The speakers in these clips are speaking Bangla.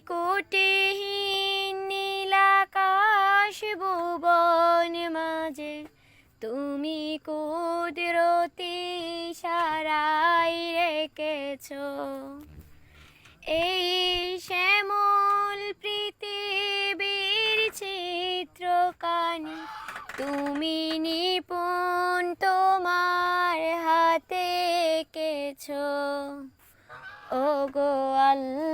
কোটিহীন নীলাকাশ ভুবন মাঝে। তুমি কুদরতি সারাই রেখেছ। এই শ্যামল পৃথিবীর চিত্রকানি, তুমি নিপুণ তোমার হাতে এঁকেছো। ও গো আল্লাহ।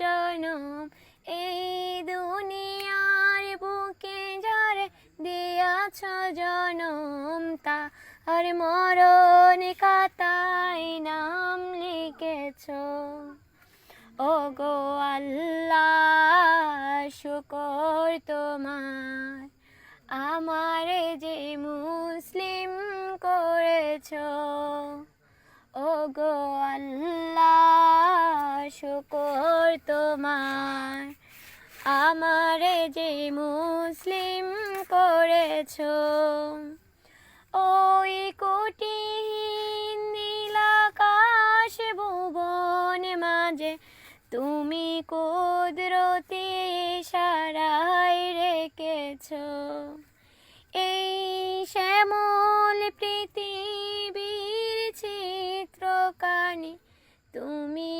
জনম এই দুনিয়ার বুকে যারে দিয়াছ জনম তার মরণ কাতায় নাম লিখেছ। ও গো আল্লাহ, শুকর তোমার। আমারে যে মুসলিম করেছ ও গো আল্লাহ, শুকর তোমার আমারে যে মুসলিম করেছ, ওই কোটি নীলাকাশ ভুবন মাঝে তুমি কুদরতি সারাই রেখেছ। এই শ্যামল পৃথিবীর চিত্রকানি তুমি